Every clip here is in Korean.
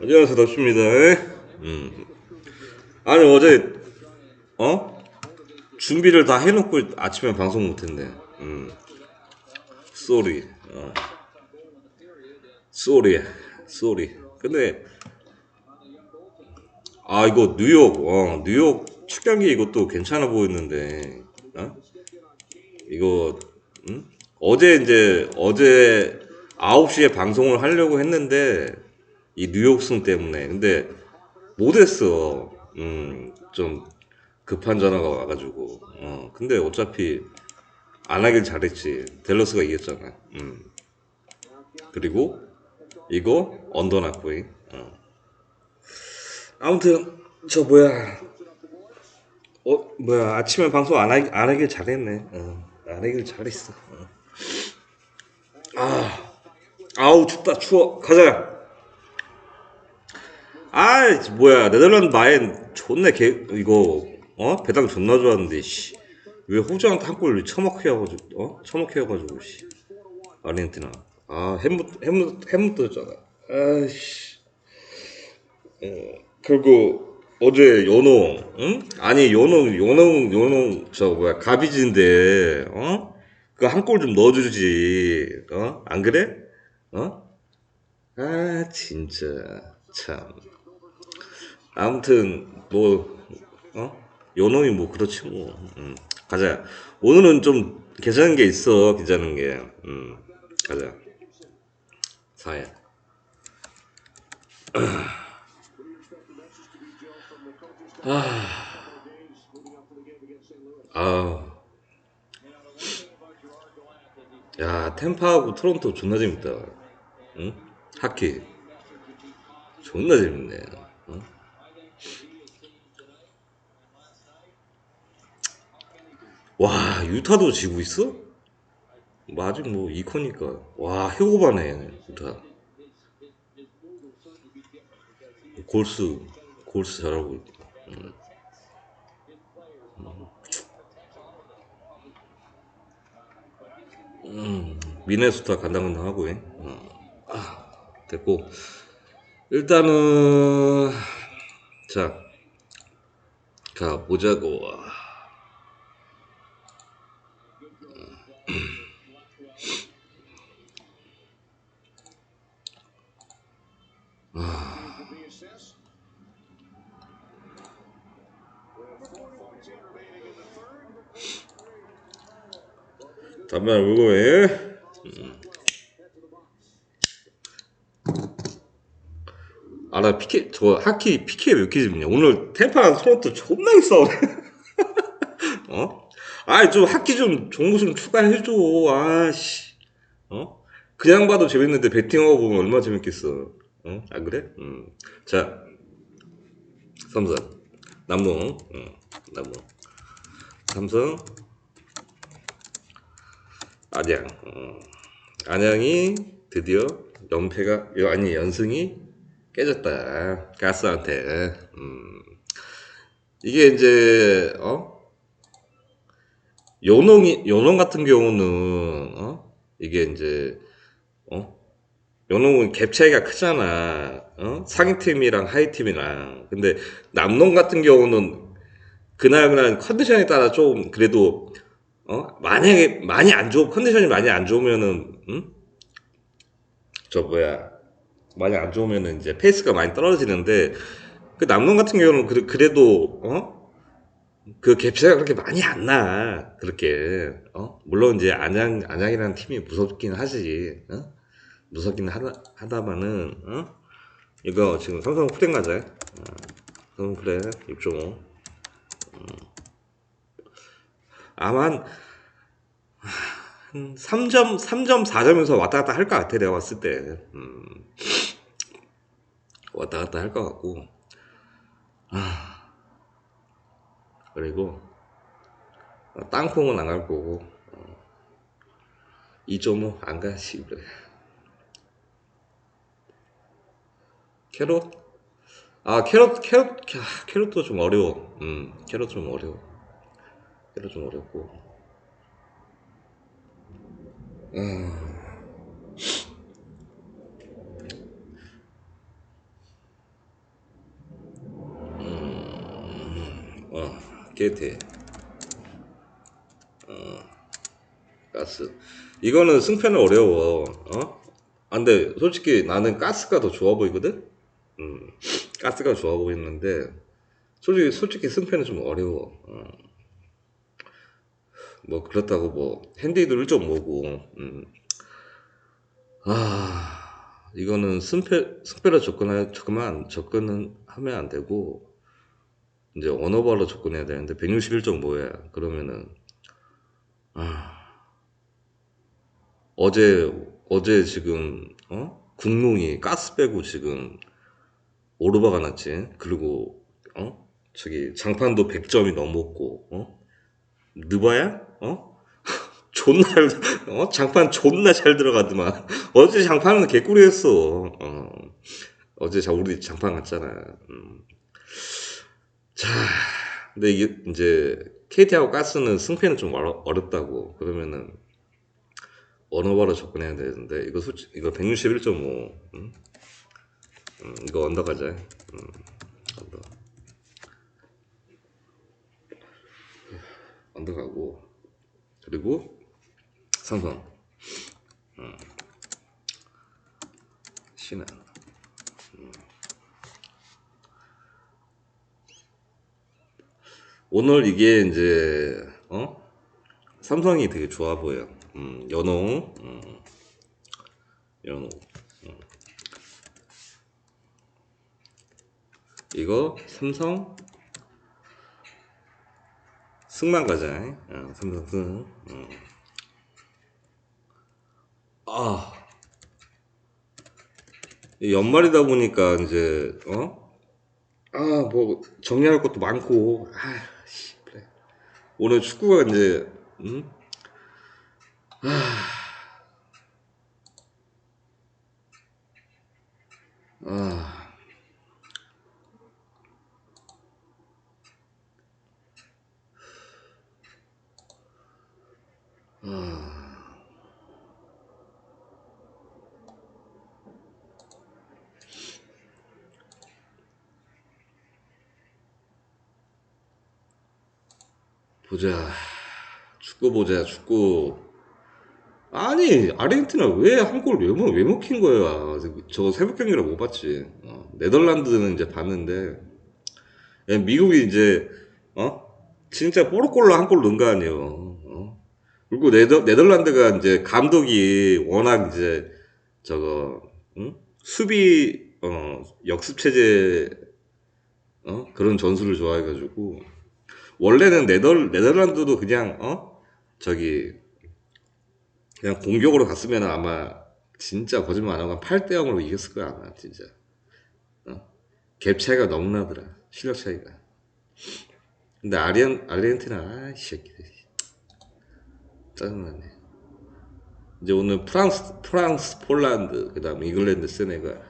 안녕하세요 덕수입니다 음. 아니 어제 어? 준비를 다 해놓고 아침에 방송 못했네 음. 쏘리 어. 쏘리 쏘리 근데 아 이거 뉴욕 어 뉴욕 첫 경기 이것도 괜찮아 보였는데 어? 이거 음? 어제 이제 어제 9시에 방송을 하려고 했는데 이 뉴욕승 때문에. 근데 못했어. 음 좀 급한 전화가 와가지고. 어 근데 어차피 안 하길 잘했지. 델러스가 이겼잖아. 음. 그리고 이거 언더나코잉 어. 아무튼 저 뭐야. 어 뭐야. 아침에 방송 안, 하, 안 하길 잘했네. 어, 안 하길 잘했어. 어. 아 아우 춥다. 추워. 가자 아 뭐야. 네덜란드 마엔 존나 개 이거 어? 배당 존나 좋았는데 씨 왜 호주한테 한골 처먹게 해가지고 어? 처먹게 해가지고 씨. 아르헨티나. 아 햄못 햄못 햄못 떴잖아. 아씨. 어, 그리고 어제 연홍 응? 아니 연홍 연홍 연홍 저 뭐야 가비지인데 어 그 한 골 좀 넣어주지. 어? 안 그래? 어 아 진짜. 참 아무튼 뭐 어? 요놈이 뭐 그렇지 뭐. 음, 가자. 오늘은 좀 괜찮은 게 있어. 괜찮은 게. 음, 가자. 사야. 아, 야 템파하고 토론토 존나 재밌다. 응? 하키. 존나 재밌네. 어? 와 유타도 지고 있어? 뭐 아직 뭐 2코니까 와 해고바네 유타 골스 골스 잘하고 있고 음. 음, 미네소타 간당간당 하고 어. 아, 됐고 일단은 자 가보자고 담배 물고 해. 아나 피케 저 하키 왜 이렇게 재밌냐 오늘 템파랑 토론토 존나 있어 어? 아이 좀 하키 좀거좀 추가해줘 아씨 어? 그냥 봐도 재밌는데 배팅하고 보면 얼마나 재밌겠어 어? 안 그래? 음. 자 삼성 남동 음. 남동 삼성 안양 어. 안양이 드디어 연패가 여- 아니 연승이 깨졌다 가스한테. 음. 이게 이제 어? 요농이 요농 같은 경우는 어? 이게 이제 어? 요농은 갭 차이가 크잖아. 어? 상위 팀이랑 하위 팀이랑. 근데 남농 같은 경우는 그날 그날 컨디션에 따라 좀 그래도 어? 만약에 많이 안 좋, 컨디션이 많이 안 좋으면은, 응? 저 뭐야, 많이 안 좋으면은 이제 페이스가 많이 떨어지는데, 그 남론 같은 경우는 그래, 그래도, 어? 그 갭차가 그렇게 많이 안 나. 그렇게, 어? 물론 이제 안양, 안양이라는 팀이 무섭긴 하지, 어? 무섭긴 하다, 하다마는, 어? 이거 지금 삼성 후랭 가자. 어, 삼성 그래, 6.5. 아마 한, 한 3점, 3점, 4점에서 왔다 갔다 할 것 같아, 내가 봤을 때. 음, 왔다 갔다 할 것 같고. 아, 그리고, 어, 땅콩은 안 갈 거고, 어, 2.5 안 가, 씨발. 캐롯? 아, 캐롯, 아, 캐롯도 좀 어려워. 음, 캐롯 좀 어려워. 캐롯 좀 어렵고. KT. 어, 가스. 이거는 승패는 어려워. 어? 아, 근데 솔직히 나는 가스가 더 좋아 보이거든? 음, 가스가 좋아 보이는데, 솔직히, 솔직히 승패는 좀 어려워. 어. 뭐, 그렇다고 뭐, 핸디도 1.5고, 음. 아, 이거는 승패, 승패로 접근하, 접근만, 접근은 하면 안 되고, 이제 언어발로 접근해야 되는데, 161.5야. 그러면은, 아, 어제, 어제 지금, 어? 국농이 가스 빼고 지금 오르바가 났지. 그리고, 어? 저기, 장판도 100점이 넘었고, 어? 느바야? 어? 존나, 잘- 어? 장판 존나 잘 들어가더만. 어제 장판은 개꿀이었어. 어. 어제 자, 우리 장판 갔잖아. 음. 자, 근데 이게 이제 KT하고 가스는 승패는 좀 어려, 어렵 다고. 그러면은 언어바로 접근해야 되는데 이거 솔직 이거 161.5. 음? 음, 이거 언더 가자. 음, 언더. 언더 가고 그리고 삼성. 음. 신한. 오늘 이게 이제 어? 삼성이 되게 좋아 보여. 음, 연홍, 음, 연홍. 음. 이거 삼성 승만 가자. 어, 삼성 승. 음. 아, 이 연말이다 보니까 이제 어? 아, 뭐 정리할 것도 많고. 아, 씨, 그래. 오늘 축구가 이제 음? 아, 보자. 축구 보자. 축구. 아니, 아르헨티나 왜 한골 왜, 먹- 왜 먹힌 거야? 저 새벽 경기를 못 봤지. 어, 네덜란드는 이제 봤는데, 야, 미국이 이제, 어? 진짜 뽀로골로 한 골 넣은 거 아니에요. 어? 그리고 네덜, 네덜란드가 이제 감독이 워낙 이제, 저거, 응? 수비, 어, 역습 체제, 어? 그런 전술을 좋아해가지고, 원래는 네덜, 네덜란드도 그냥, 어? 저기, 그냥 공격으로 갔으면 아마 진짜 거짓말 안 하고 8대 0으로 이겼을 거야 아마 진짜. 어? 갭 차이가 너무 나더라 실력 차이가. 근데 아리안, 아르헨티나 아이 새끼들. 짜증나네. 이제 오늘 프랑스 프랑스 폴란드 그 다음 잉글랜드 세네갈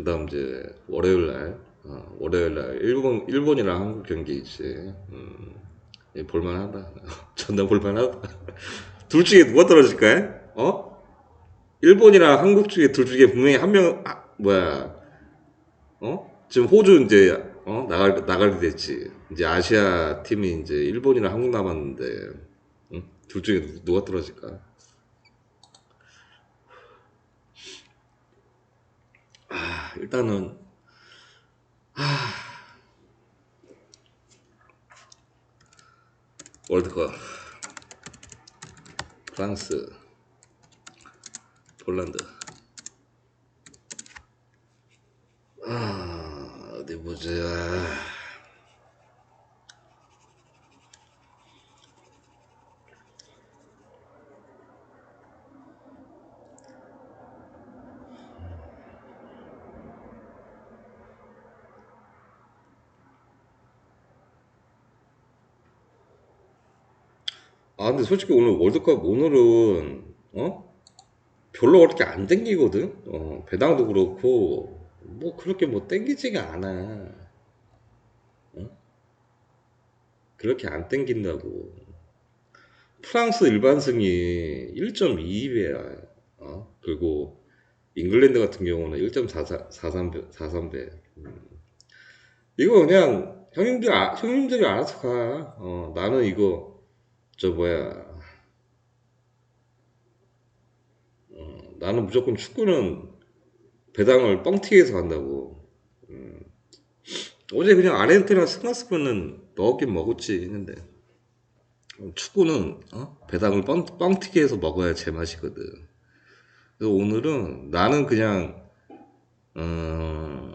그 다음 이제 월요일 날 어, 월요일 날 일본 일본이랑 한국 경기 있지 음, 예, 볼만하다 존나 볼만하다 둘 중에 누가 떨어질까? 어? 일본이랑 한국 중에 둘 중에 분명히 한 명, 아, 뭐야, 어? 지금 호주 이제, 어? 나갈, 나가게 됐지. 이제 아시아 팀이 이제 일본이랑 한국 남았는데, 응? 둘 중에 누- 누가 떨어질까? 아, 일단은, 월드컵, 프랑스, 폴란드. 아, 어디 보자. 아, 근데 솔직히 오늘 월드컵 오늘은, 어? 별로 그렇게 안 땡기거든? 어, 배당도 그렇고, 뭐 그렇게 뭐 땡기지가 않아. 어? 그렇게 안 땡긴다고. 프랑스 일반승이 1.22배야. 어? 그리고 잉글랜드 같은 경우는 1.43배. 43배. 음. 이거 그냥 형님들 아, 형님들이 알아서 가. 어, 나는 이거 저 뭐야? 어, 나는 무조건 축구는 배당을 뻥튀기해서 간다고. 음. 어제 그냥 아르헨티나 승났으면은 먹긴 먹었지 했는데 축구는 어? 배당을 뻥, 뻥튀기해서 먹어야 제맛이거든. 그래서 오늘은 나는 그냥 어,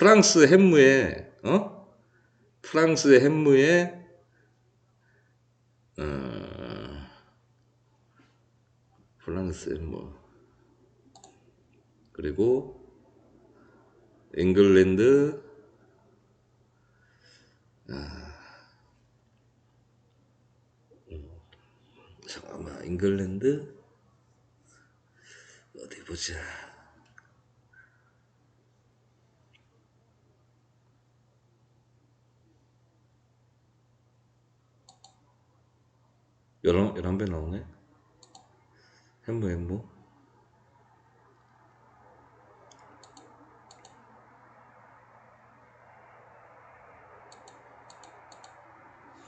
프랑스 햄무에 어? 프랑스 햄무에 어, 프랑스 햄무 그리고 잉글랜드 잠깐만 잉글랜드 어디 보자 열한 열한 배 나오네 햄무 햄무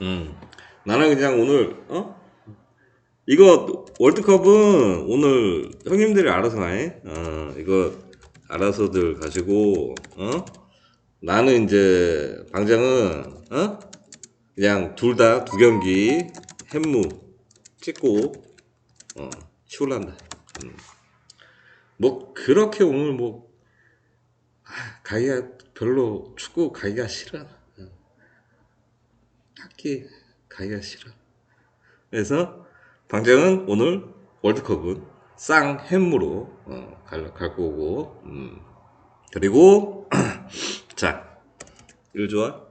음 나는 그냥 오늘 어 이거 월드컵은 오늘 형님들이 알아서 해. 어, 이거 알아서들 가지고 어? 나는 이제 방장은 어? 그냥 둘 다 두 경기 햄무 찍고 어, 치울란다. 음. 뭐 그렇게 오늘 뭐 아, 가기가 별로 축구 가기가 싫어. 어. 딱히 가기가 싫어. 그래서 방장은 오늘 월드컵은 쌍햄무로 어, 갈, 갈 거고 음. 그리고 자 일조와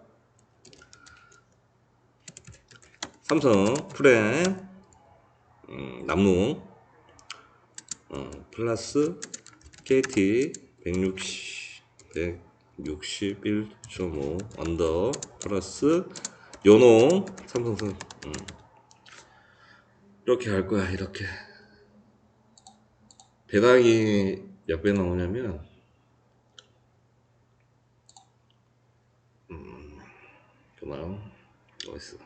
삼성 프렌 음, 남농 어, 플러스 KT 160 161.5 언더 플러스 요농 삼성선. 음. 이렇게 할 거야 이렇게. 배당이 몇 배 나오냐면 음 그만. 어딨어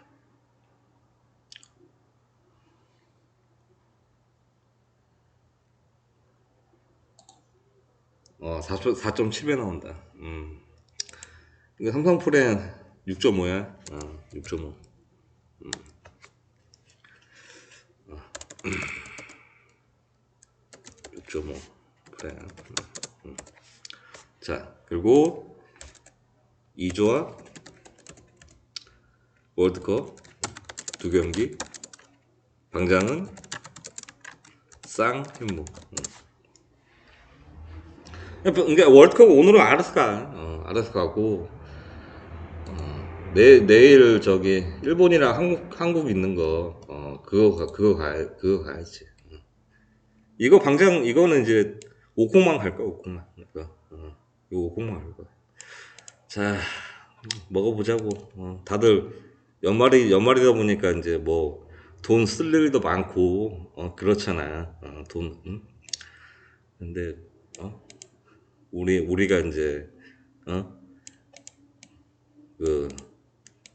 어 4.7배 나온다. 음. 이거 삼성 프렌 6.5야? 어 6.5 6.5 그래 음. 자 그리고 2조와 월드컵 두 경기 방장은 쌍햄무 음. 그러니까 월드컵 오늘은 알아서 가 어, 알아서 가고 어, 내, 내일 저기 일본이랑 한국 한국 있는 거 어, 그거 가- 그거 가 그거 가야지 어. 이거 방장 이거는 이제 오콩만 갈 거야 오콩만 이거 어, 이거 오콩만 갈 거야 자 먹어보자고 어, 다들 연말이 연말이다 보니까 이제 뭐 돈 쓸 일도 많고 어, 그렇잖아 어, 돈 응? 근데 어? 우리 우리가 이제 어? 그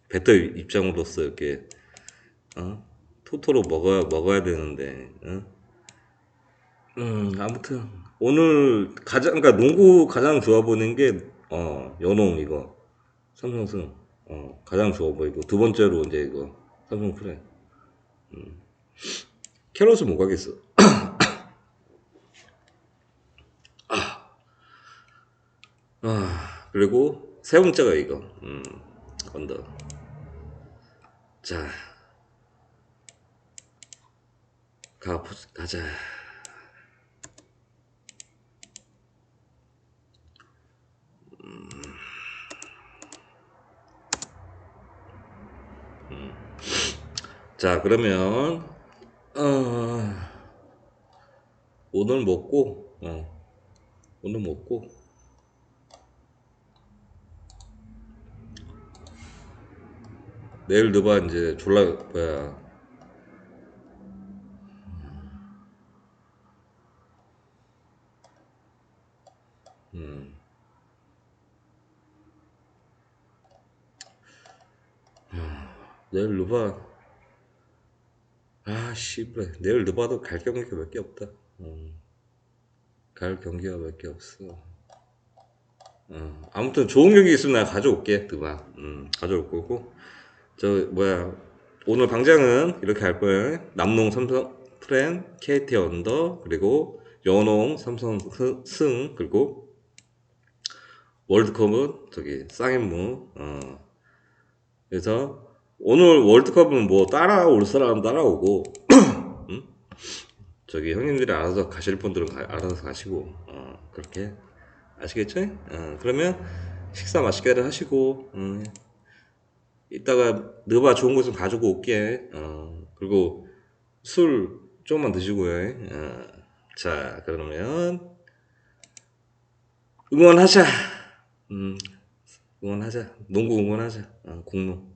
배터 입장으로서 이렇게 어? 토토로 먹어야 먹어야 되는데 어? 음 아무튼 오늘 가장 그러니까 농구 가장 좋아 보이는 게 어 연홍 이거 삼성승 어 가장 좋아 보이고 두 번째로 이제 이거 삼성 프레 음. 캐럿은 못 가겠어 아 그리고 세 번째가 이거. 음 언더. 자. 가, 가자. 자 그러면 어, 오늘 먹고 어, 오늘 먹고 내일 너봐 이제 졸라 뭐야. 음. 내일 너봐 아 씨발. 내일 너봐도 갈 경기가 몇 개 없다. 음. 갈 경기가 몇 개 없어. 어, 아무튼 좋은 경기 있으면 내가 가져올게 너봐 음, 가져올 거고 저 뭐야 오늘 방장은 이렇게 할 거예요 남농 삼성 프렌 KT 언더 그리고 연홍 삼성 스- 승 그리고 월드컵은 저기 쌍앤무 어. 그래서 오늘 월드컵은 뭐 따라올 사람 따라오고 음? 저기 형님들이 알아서 가실 분들은 가- 알아서 가시고 어, 그렇게 아시겠죠? 어, 그러면 식사 맛있게들 하시고 음, 이따가 너바 좋은 거좀 가지고 올게. 어, 그리고 술 조금만 드시고요. 어, 자 그러면 응원하자. 음, 응원하자. 농구 응원하자. 어, 공농